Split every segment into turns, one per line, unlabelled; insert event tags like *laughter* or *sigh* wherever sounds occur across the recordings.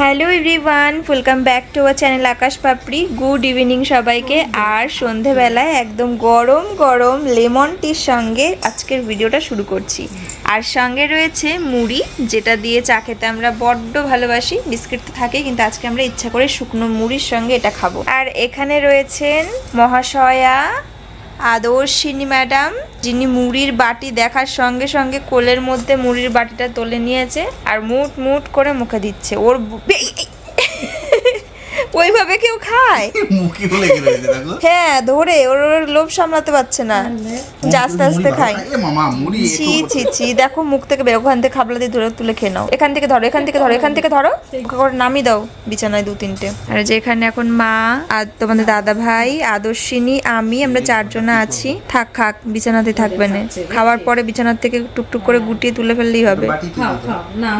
Hello everyone welcome back to our channel Akash Papri good evening সবাইকে। আর সন্ধেবেলায় একদম গরম গরম লেমন টির সঙ্গে আজকের ভিডিওটা শুরু করছি। আর সঙ্গে রয়েছে মুড়ি, যেটা দিয়ে চা খেতে আমরা বড্ড ভালোবাসি। বিস্কিট তো থাকে কিন্তু আজকে আমরা ইচ্ছা করে শুকনো মুড়ির সঙ্গে এটা খাব। আর এখানে রয়েছেন মহাশয়া আদর্শিনী ম্যাডাম, যিনি মুড়ির বাটি দেখার সঙ্গে সঙ্গে কোলের মধ্যে মুড়ির বাটিটা তুলে নিয়েছে আর মুট মুট করে মুখে দিচ্ছে। ওর ওইভাবে কেউ খায়। *laughs*
মুখে লেগে রয়েছে দেখো।
হ্যাঁ ধরে ওর ওর লোভ সামলাতে পারছে না। যে আস্তে আস্তে খাই
এ মামা মুড়ি
ছি ছি ছি দেখো মুখ থেকে বের ওখান থেকে খাবলা দিয়ে ধরে তুলে খেয়ে নাও। এখান থেকে ধরো এখান থেকে ধরো এখান থেকে ধরো। করে নামিয়ে দাও বিছানায় দু তিনটে। আর যে এখানে এখন মা আর তোমাদের দাদা ভাই আদর্শিনী আমি আমরা চারজনা আছি। থাক খাক বিছানাতে থাকবে না। খাওয়ার পরে বিছানার থেকে টুকটুক করে গুটিয়ে তুলে ফেললেই হবে।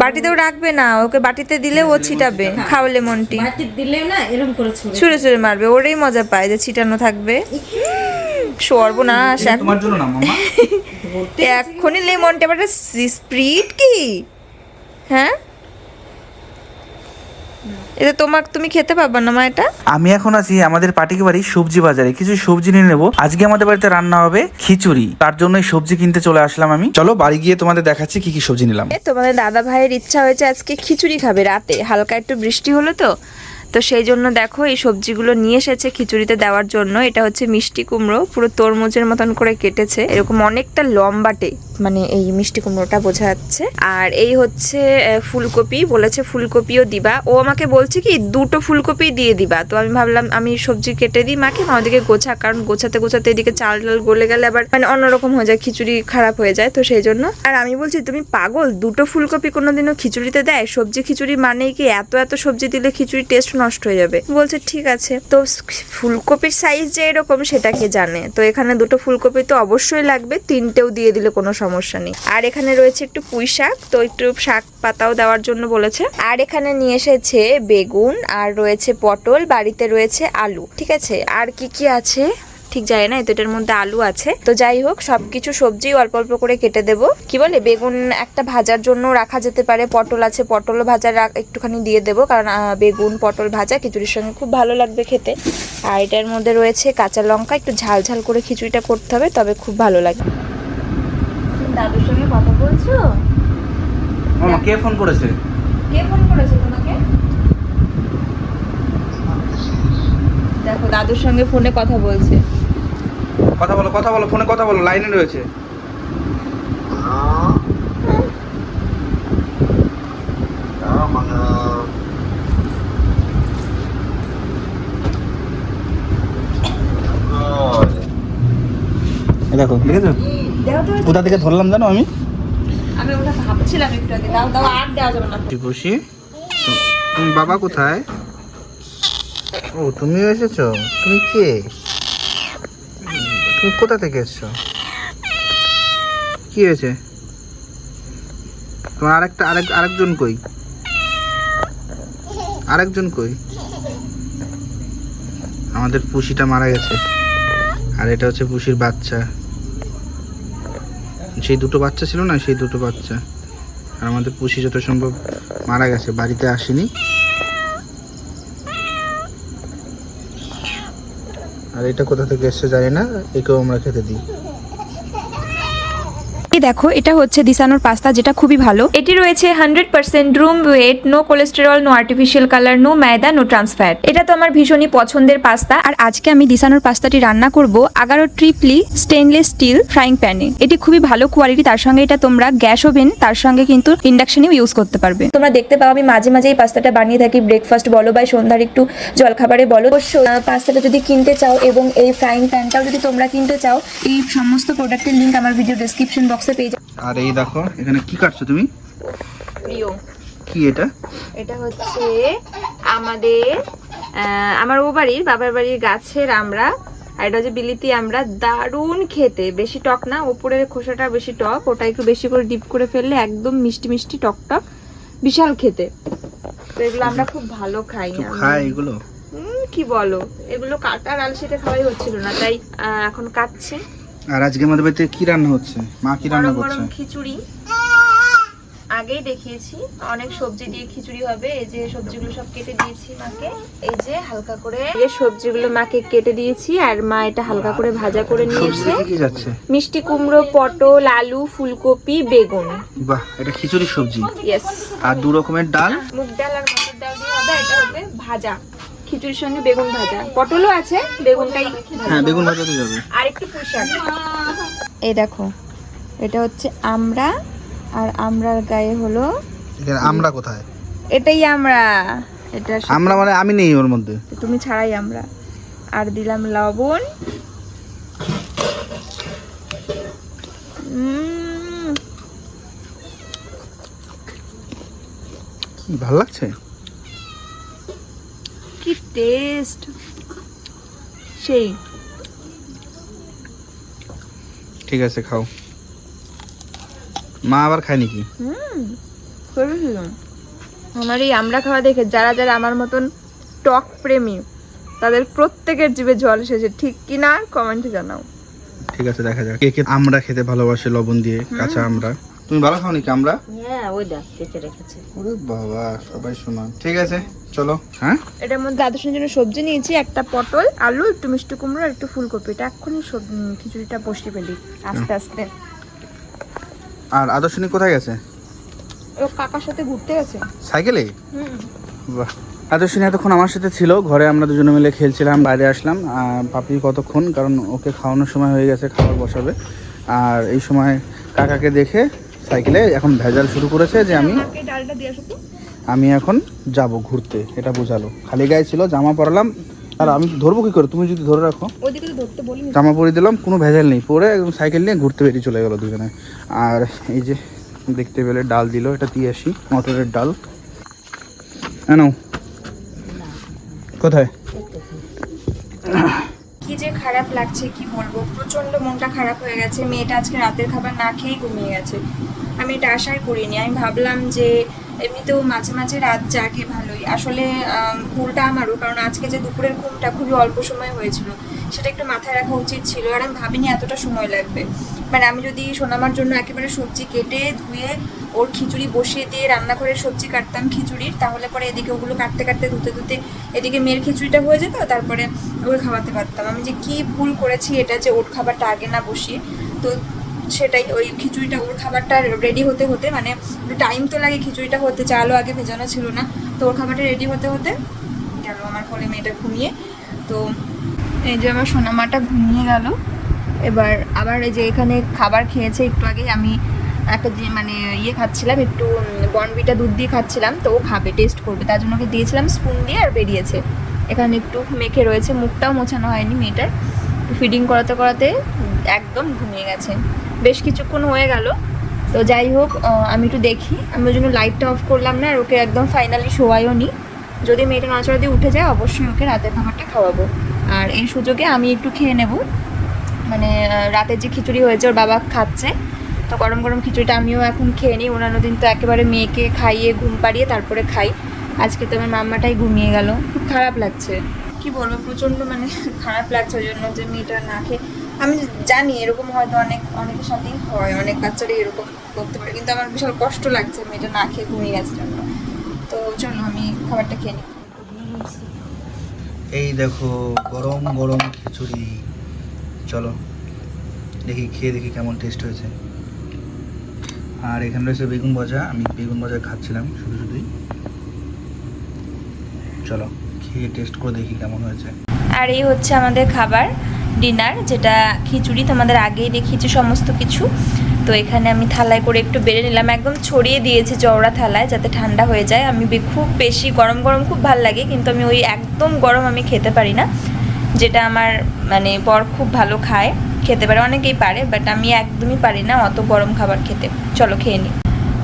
বাটিতেও রাখবে না ওকে বাটিতে দিলে ও ছিটাবে। খাওয়ালে
মনটি। দিলে না এরকম করে ছুড়ে
ছুঁড়ে ছুঁড়ে মারবে ওরেই মজা পায় যে ছিটানো থাকবে। সর্বনাশ
তোমার জন্য না মামা
এক্ষুনি লেমনটা এবার স্প্রিট কি? হ্যাঁ? এটা তোমার তুমি খেতে পারবে না মা এটা?
আমি এখন আছি আমাদের পাটিকে বাড়ি সবজি বাজারে। কিছু সবজি নিয়ে নেব। আজকে আমাদের বাড়িতে রান্না হবে খিচুড়ি। তার জন্যই সবজি কিনতে চলে আসলাম আমি। চলো বাড়ি গিয়ে তোমাদের দেখাচ্ছি কি কি সবজি নিলাম।
এ, তোমাদের দাদা ভাইয়ের ইচ্ছা হয়েছে আজকে খিচুড়ি খাবে রাতে। হালকা একটু বৃষ্টি হলো তো। তো সেই জন্য দেখো, এই সবজিগুলো নিয়ে এসেছে খিচুড়িতে দেওয়ার জন্য। এটা হচ্ছে মিষ্টি কুমড়ো, পুরো তরমুজের মতন করে কেটেছে। এরকম অনেকটা লম্বাটে মানে এই মিষ্টি কুমড়োটা বোঝা যাচ্ছে। আর এই হচ্ছে ফুলকপি, বলেছে ফুলকপিও দিবা। ও আমাকে বলছে কি, দুটো ফুলকপি দিয়ে দিবা। তো আমি ভাবলাম, আমি সবজি কেটে দিই মাকে, মা ওদিকে গোছা, কারণ গোছাতে গোছাতে এদিকে চাল ডাল গলে গেলে আবার মানে অন্যরকম হয়ে যায়, খিচুড়ি খারাপ হয়ে যায়। তো সেই জন্য, আর আমি বলছি, তুমি পাগল, দুটো ফুলকপি কোনোদিনও খিচুড়িতে দেয়? সবজি খিচুড়ি মানেই কি এত এত সবজি দিলে খিচুড়ি টেস্ট নষ্ট হয়ে যাবে। বলছে, ঠিক আছে। তো ফুলকপির সাইজ যে এরকম সেটা কে জানে? তো এখানে দুটো ফুলকপি তো অবশ্যই লাগবে, তিনটেও দিয়ে দিলে কোনো সমস্যা নেই। আর এখানে রয়েছে একটু পুঁই শাক, তো একটু শাক পাতাও দেওয়ার জন্য বলেছে। আর এখানে নিয়ে এসেছে বেগুন, আর রয়েছে পটল, বাড়িতে রয়েছে আলু। ঠিক আছে, আর কি কি আছে? ঠিক জানি না তো এটার মধ্যে আলু আছে। তো যাই হোক সবকিছু সবজি অল্প অল্প করে কেটে দেব। কি বলে বেগুন একটা ভাজার জন্য রাখা যেতে পারে। পটল আছে পটলও ভাজা রাখ- একটুখানি দিয়ে দেবো কারণ বেগুন পটল ভাজা খিচুড়ির সঙ্গে খুব ভালো লাগবে খেতে। আর এটার মধ্যে রয়েছে কাঁচা লঙ্কা একটু ঝাল ঝাল করে খিচুড়িটা করতে হবে তবে খুব ভালো লাগে। দাদুর সঙ্গে কথা বলছো?
মামা কে ফোন করেছে?
কে ফোন করেছে তোমাকে? দেখো দাদুর সঙ্গে ফোনে কথা বলছে।
কথা বলো কথা বলো ফোনে কথা বলো লাইনে রয়েছে। এই দেখো দেখেছ? কোথা থেকে ধরলাম জানো আমি?
আমি ওটা ভাবছিলাম একটু আগে। দাও দাও আর দেওয়া যাবে না।
বসি। তুমি বাবা কোথায়? ও তুমি এসেছ? তুমি কে? তুমি কোথা থেকে এসছো? কি হয়েছে? তোমার আরেকটা, আরেক, আরেকজন কই? আরেকজন কই? আমাদের পুষিটা মারা গেছে। আর এটা হচ্ছে পুষির বাচ্চা। সেই দুটো বাচ্চা ছিল না? সেই দুটো বাচ্চা। আর আমাদের পুষি যত সম্ভব মারা গেছে, বাড়িতে আসেনি। আর এটা কোথা থেকে এসছে জানি না একেও আমরা খেতে দিই।
এই দেখো, এটা হচ্ছে দিসানোর পাস্তা, যেটা খুবই ভালো।
এটি রয়েছে hundred percent durum wheat, no cholesterol, no artificial colour, no maida, no trans fat. এটা তো আমার ভীষণই পছন্দের পাস্তা।
আর আজকে আমি দিসানোর পাস্তাটি রান্না করব Agaro triply stainless steel frying প্যানে। এটি খুবই ভালো কোয়ালিটি, তার সঙ্গে এটা তোমরা গ্যাস ওভেন, তার সঙ্গে কিন্তু ইন্ডাকশনেও ইউজ করতে পারবে।
তোমরা দেখতে পাও, আমি মাঝে মাঝে এই পাস্তাটা বানিয়ে থাকি। ব্রেকফাস্ট বলো বা সন্ধ্যার একটু জলখাবারে বলো। অবশ্যই পাস্তাটা যদি কিনতে চাও এবং এই ফ্রাইং প্যানটাও যদি তোমরা কিনতে চাও, এই সমস্ত প্রোডাক্টের লিংক আমার ভিডিও ডেসক্রিপশন বক্সে পেয়ে যাবে
আর এই দেখো এখানে কি কাটছো তুমি?
প্রিয়
কি এটা?
এটা হচ্ছে আমাদের আমার ও বাড়ির বাবার বাড়ির গাছের আমরা আর এটা হচ্ছে বিলিতি আমরা দারুণ খেতে। বেশি টক না ওপরের খোসাটা বেশি টক ওটা একটু বেশি করে ডিপ করে ফেললে একদম মিষ্টি মিষ্টি টক টক বিশাল খেতে। তো এগুলো আমরা খুব ভালো খাই।
খায় এগুলো?
কি বলো? এগুলো কাটার আল সেটা খাওয়াই হচ্ছিল না তাই এখন কাটছে।
আর আজকে আমাদের বাড়িতে কি রান্না হচ্ছে? মা কি রান্না করছে?
খিচুড়ি। আগেই দেখিয়েছি অনেক সবজি দিয়ে খিচুড়ি হবে। এই যে সবজিগুলো সব কেটে দিয়েছি মাকে। এই যে হালকা করে এই সবজিগুলো মাকে কেটে দিয়েছি আর মা এটা হালকা করে ভাজা করে নিয়েছে।
কি যাচ্ছে?
মিষ্টি কুমড়ো পটল আলু ফুলকপি বেগুন।
বাহ এটা খিচুড়ি সবজি। আর দু রকমের ডাল?
মুগ ডাল আর মসুর ডাল দিয়ে হবে এটা হবে ভাজা। খিচুড়ির সঙ্গে বেগুন ভাজা। পটলও আছে বেগুনটাই
হ্যাঁ বেগুন ভাজা তো যাবে।
আর একটু পুঁই শাক এই দেখো এটা হচ্ছে আমরা আর আমরার গায়ে হলো
আমরা কোথায়?
এটাই আমরা এটা
আমরা মানে আমি নেই ওর মধ্যে।
তুমি ছাড়াই আমরা আর দিলাম লবণ।
ভালো লাগছে?
কি টেস্ট সেই।
ঠিক আছে খাও। মা আবার খায় নাকি?
হুম আমার এই আমরা খাওয়া দেখে যারা যারা আমার মতন টক প্রেমী তাদের প্রত্যেকের জিভে জল এসেছে। ঠিক কি না? কমেন্টে জানাও।
ঠিক আছে দেখা যাক। কে কে আমরা খেতে ভালোবাসে লবণ দিয়ে কাঁচা আমরা। তুমি ভালো খাও নাকি আমরা?
হ্যাঁ ওই দেখ কেটে রেখেছে।
ওরে বাবা সবাই সমান। ঠিক আছে। চলো। হ্যাঁ?
এটার মধ্যে আদর্শের জন্য সবজি নিয়েছি একটা পটল আলু একটু মিষ্টি কুমড়ো আর একটু ফুলকপি। এটা এক্ষুনি খিচুড়িটা বসিয়ে ফেলি আস্তে আস্তে।
আর আদর্শনী কোথায় গেছে?
ও কাকার সাথে ঘুরতে গেছে।
সাইকেলে?
হুম।
বাহ। আদর্শনী এতক্ষণ আমার সাথে ছিল ঘরে আমরা দুজনে মিলে খেলছিলাম বাইরে আসলাম। পাপি কতক্ষণ? কারণ ওকে খাওয়ানোর সময় হয়ে গেছে খাবার বসাবে। আর এই সময় কাকাকে দেখে সাইকেলে এখন ভেজাল শুরু করেছে যে আমি
ডালটা দিয়ে।
আমি এখন যাব ঘুরতে এটা বোঝালো। খালি গায়ে ছিল জামা পরালাম। আর আমি ধরবো কি করে? তুমি যদি ধরে রাখো।
ওইদিকে তো ধরতে
জামা পরে দিলাম কোনো ভেজাল নেই। পরে একদম সাইকেল নিয়ে ঘুরতে বেরিয়ে চলে গেলো দুজনে। আর এই যে দেখতে পেলে ডাল দিল এটা দিয়ে আসি মটরের ডাল। হ্যাঁ কোথায়?
কি যে খারাপ লাগছে কি বলব? প্রচণ্ড মনটা খারাপ হয়ে গেছে। মেয়েটা আজকে রাতের খাবার না খেয়েই ঘুমিয়ে গেছে। আমি এটা আশাই করিনি। আমি ভাবলাম যে এমনিতেও মাঝে মাঝে রাত জাগে ভালোই। আসলে ভুলটা আমারও, কারণ আজকে যে দুপুরের ঘুমটা খুবই অল্প সময় হয়েছিল, সেটা একটু মাথায় রাখা উচিত ছিল, আর আমি ভাবিনি এতটা সময় লাগবে। মানে আমি যদি সোনামার জন্য একেবারে সবজি কেটে ধুয়ে ওর খিচুড়ি বসিয়ে দিয়ে রান্না করে সবজি কাটতাম খিচুড়ির, তাহলে পরে এদিকে ওগুলো কাটতে কাটতে, ধুতে ধুতে এদিকে মেয়ের খিচুড়িটা হয়ে যেত, তারপরে ওকে খাওয়াতে পারতাম। আমি যে কি ভুল করেছি এটা যে ওর খাবারটা আগে না বসিয়ে, তো সেটাই ওই খিচুড়িটা, ওর খাবারটা রেডি হতে হতে মানে টাইম তো লাগে খিচুড়িটা হতে, চালও আগে ভেজানো ছিল না। তো ওর খাবারটা রেডি হতে হতে গেল আমার কোলে মেয়েটা ঘুমিয়ে। তো এই যে আমার সোনামাটা ঘুমিয়ে গেল। এবার আবার এই যে এখানে খাবার খেয়েছে একটু আগে আমি একটা যে মানে ইয়ে খাচ্ছিলাম, একটু বনবিটা দুধ দিয়ে খাচ্ছিলাম, তো ও খাবে টেস্ট করবে। তার জন্য ওকে দিয়েছিলাম স্পুন দিয়ে আর বেরিয়েছে। এখানে একটু মেখে রয়েছে, মুখটাও মোছানো হয়নি মেয়েটার। ফিডিং করাতে করাতে একদম ঘুমিয়ে গেছে। বেশ কিছুক্ষণ হয়ে গেল। তো যাই হোক আমি একটু দেখি। আমি ওই জন্য লাইটটা অফ করলাম না, আর ওকে একদম ফাইনালি শোয়াইও নি। যদি মেয়েটা নচড়া দিয়ে উঠে যায়, অবশ্যই ওকে রাতের খাবারটা খাওয়াবো। আর এই সুযোগে আমি একটু খেয়ে নেব। মানে রাতের যে খিচুড়ি হয়েছে, ওর বাবা খাচ্ছে। তো গরম গরম খিচুড়িটা আমিও এখন খেয়ে নিই। অন্যান্য দিন তো একেবারে মেয়েকে খাইয়ে, ঘুম পাড়িয়ে তারপরে খাই। আজকে তো আমার মাম্মাটাই ঘুমিয়ে গেল। খুব খারাপ লাগছে। কি বলব, প্রচণ্ড মানে *laughs* খারাপ লাগছে ওই জন্য যে মেয়েটা না খেয়ে আমি জানি এরকম হয়তো অনেক অনেকের সাথেই হয় অনেক বাচ্চারাই এরকম করতে পারে কিন্তু আমার বিশাল কষ্ট লাগছে মেয়েটা না খেয়ে ঘুমিয়ে গেছে জন্য। তো চলো আমি খাবারটা খেয়ে নিই।
এই দেখো গরম গরম খিচুড়ি। চলো দেখি খেয়ে দেখি কেমন টেস্ট হয়েছে। আর এখানে রয়েছে বেগুন ভাজা আমি বেগুন ভাজা খাচ্ছিলাম শুধু শুধুই। চলো খেয়ে টেস্ট করে দেখি কেমন হয়েছে।
আর এই হচ্ছে আমাদের খাবার। ডিনার, যেটা খিচুড়ি তোমাদের আগেই দেখিয়েছি সমস্ত কিছু। তো এখানে আমি থালায় করে একটু বেড়ে নিলাম। একদম ছড়িয়ে দিয়েছি চওড়া থালায় যাতে ঠান্ডা হয়ে যায়। আমি খুব বেশি গরম গরম খুব ভালো লাগে, কিন্তু আমি ওই একদম গরম আমি খেতে পারি না, যেটা আমার মানে বর খুব ভালো খায়। খেতে পারে, অনেকেই পারে বাট আমি একদমই পারি না অত গরম খাবার খেতে। চলো খেয়ে নিই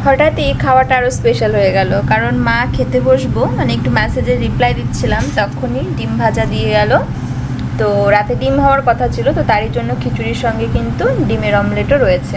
হঠাৎ এই খাওয়াটা আরও স্পেশাল হয়ে গেল, কারণ মা খেতে বসবো মানে একটু মেসেজের রিপ্লাই দিচ্ছিলাম, তখনই ডিম ভাজা দিয়ে গেল। তো রাতে ডিম হওয়ার কথা ছিল, তো তারই জন্য খিচুড়ির সঙ্গে কিন্তু ডিমের অমলেটও রয়েছে।